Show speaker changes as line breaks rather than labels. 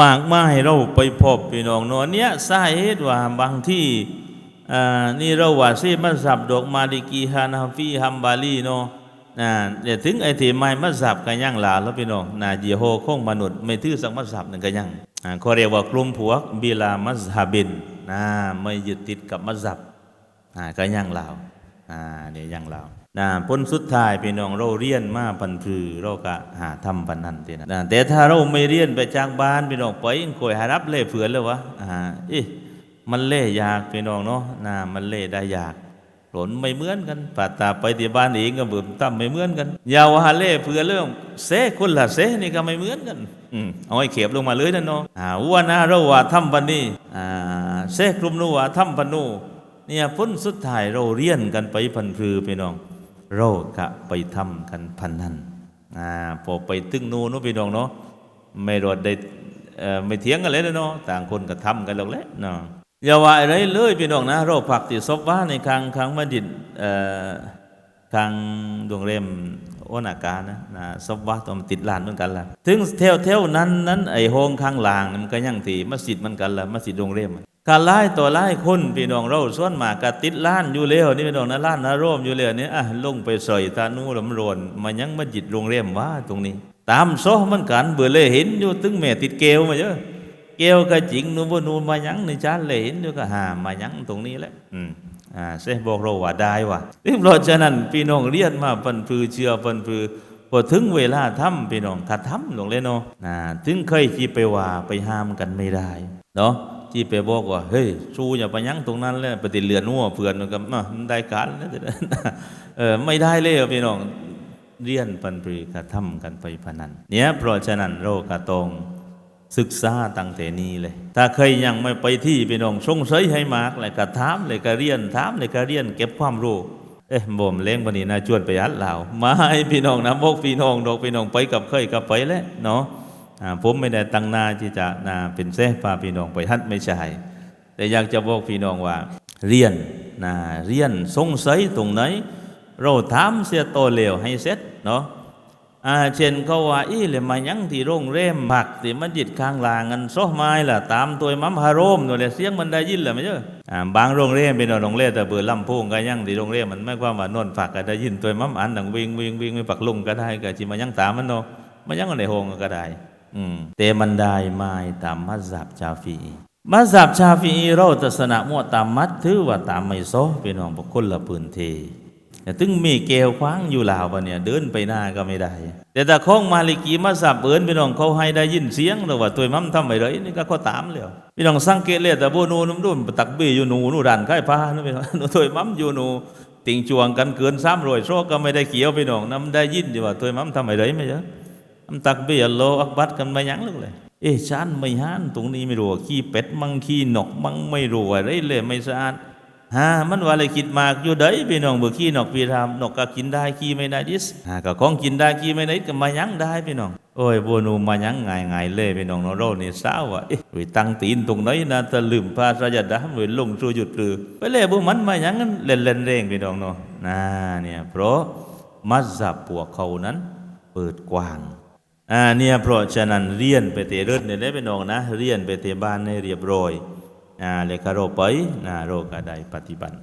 มากมายเราไปพบพี่น้องเนาะเนี้ยสาเหตุว่าบางที่นี่เราว่าซีมัสับดอกมาดิกีฮานาฟีฮัมบาลีเนาะนะเดี๋ยวถึงไอ้ที่ไม่มัสับก็ยังหลาแล้วพี่น้องนะเยโฮคงมนุษย์ไม่ถือสักมัสับนั่นก็ยังอ่าเขาเรียกว่ากลุ่มพวกบิลามัสฮับินนะไม่ยึดติดกับมัสซับอ่าก็ยังลาวอ่าเนี่ยยังลาว นะผลสุดท้ายพี่น้องเราเรียนมาพันพือเราก็หาทำปันนั้นทีนะนะแต่ถ้าเราไม่เรียนไปจากบ้านพี่น้องไปคอยหารับเล่เผื่อเลยวะอ่าเอ๊ะมันเล่ยากพี่น้องเนาะนะมันเล่ได้ยากหลนไม่เหมือนกันปัตตาไปที่บ้านเองก็เบิ่มตั้มไม่เหมือนกันยาวหาเล่เผื่อเรื่องเสคนละเสนี่ก็ไม่เหมือนกันอืมเอาไอ้เข็บลงมาเลยนั่นเนาะอ่าว่านะเราว่าทำปันนี้อ่าเสกลุ่มนู้ว่าทำปันนูเนี่ยพ้นสุดท้ายเราเรียนกันไปพันพือพี่น้อง เราก็ไปทำกันพันนั้นอ่าพอไปตึงนูนเนาะพี่น้องเนาะไม่รอดได้เอ่อไม่เถียงกันเลยเนาะต่างคนก็ทำกันหรอกแหละเนาะอย่าว่าอะไรเลยพี่น้องนะเราผักติดซบว่าในครั้งครั้งมาดินเอ่อครั้งดวงเรมโอนาการนะนะซบว่าต้องติดลานเหมือนกันล่ะถึงเทวเทวนั้นนั้นไอ้โฮงข้างล่างมันก็ยังตีมัสยิดมันกันล่ะมัสยิดดวงเรม การไล่ตัวไล่คนพี่น้องเราส่วนมากกติดล้านอยู่แล้วนี่พี่น้องนะล้านนะร่มอยู่แล้วนี่อะลงไปใส่ตานูลำรวนมันยังมาจิตโรงเรียมว่าตรงนี้ ตามโซมันกันเบื่อเลยเห็นอยู่ตึงแม่ติดเกลมาเยอะเกลก็จริงนูบ่นูมายังในชานเลยเห็นอยู่ก็หามายังตรงนี้แหละอืมอ่าเสบอกเราว่าได้ว่ะเพราะฉะนั้นพี่น้องเรียนมาเพิ่นพือเชื่อเพิ่นพือพอถึงเวลาทำพี่น้องถ้าทำลงเลยเนาะอ่าถึงเคยที่ไปว่าไปห้ามกันไม่ได้เนาะ ที่ไปบอกว่าเฮ้ยสู้อย่าไปยั้งตรงนั้นเลยปฏิเลือนนัวเพื่อนมันก็อะมันได้การแล้วแต่นั้นเออไม่ได้เลยพี่น้องเรียนปันปรีกระทำกันไปพนันเนี่ยเพราะฉะนั้นเราก็ต้องศึกษาตั้งแต่นี้เลย ถ้าเคยยังไม่ไปที่พี่น้องสงสัยให้มากเลยก็ถามเลยก็เรียนถามเลยก็เรียนเก็บความรู้เอ๊ะบ่มเล้งวันนี้นะจวนไปอัดเหล่ามาให้พี่น้องนะพวกพี่น้องดอกพี่น้องไปกับเคยกับไปแล้วเนาะ ผมไม่ได้ตั้งหนาที่จะนาเป็นเสพาพี่น้องไปฮัดไม่ใช่แต่อยากจะบอกพี่น้องว่า เรียนนะเรียนสงสัยตรงไหน เราถามเสียโตวเร็วให้เสร็จเนาะอาเช่นเขาว่าอีเลยมายังที่โรงเร่มผักที่มันจิตข้างลางกันโซไม้ล่ะตามตัวมัมฮารมตัวเลยเสียงมันได้ยินแหละไม่เจออ่าบางโรงเร่มเป็นโรงเร่มแต่เบื่อลำโพงก็ยังที่โรงเร่มมันไม่ความว่านนฝักก็ได้ยินตัวมัมอันดังวิ่งวิ่งวิ่งไม่ปักลุงก็ได้ก็จิมายังตามมันเนาะมันยังในห้องก็ได้ แต่มันได้ไม่ตามมัสยิดชาฟีมัสยิดชาฟีเราตัสนะมั่วตามมัดถือว่าตามไม่โซพี่น้องบุคคลละปืนเทแต่ถึงมีเกลคว้างอยู่ลาววะเนี่ยเดินไปหน้าก็ไม่ได้ แต่ถ้าของมาลิกีมัสยิดเอินพี่น้องเขาให้ได้ยินเสียงหรือว่าตัวมั่มทำไปเลยนี่ก็เขาตามเลยพี่น้องสังเกตเลยแต่โบนูนุ่มดุมตักบีอยู่หนูหนูดันใกล้พ้านู่นพี่น้องนูตัวมั่มอยู่หนูติงจวงกันเกินสามร้อยโซก็ไม่ได้เกี่ยวพี่น้องน้ำได้ยินอยู่ว่าตัวมั่มทำไปเลยไม่เยอะ ตักเบียโลอักบัดกันมายังลูกเลยเอ๊ะฉันไม่หานตรงนี้ไม่รู้ว่าขี้เป็ดมังขี้นกมังไม่รู้อะไรเลยไม่สะอาดฮะมันว่าอะไรคิดมากอยู่เด้พี่น้องเบื่อขี้นกพี่ทำนกก็กินได้ขี้ไม่ได้ดิสฮะก็ของกินได้ขี้ไม่ได้ก็มายังได้พี่น้องโอ้ยบัวนูมายังง่ายง่ายๆเลยพี่น้องเนาเรนี่สาวอะเอ๊ะไปตั้งตีนตรงไหนนะตะลืมพาสยดามไปลงสู่หยุดหรือไปเลยบุมันมายังเล่นเล่นเร่งพี่น้องเนาะน่าเนี่ยเพราะมัสยิดพวกเขานั้น เปิดกว้าง อ่าเนี่ยเพราะฉะนั้นเรียนไปเตเริดเนี่ยได้เป็นน้องนะ เรียนไปเตบ้านให้เรียบร้อยอ่าเลยก็เรไปนะโรก็ได้ปฏิบัติ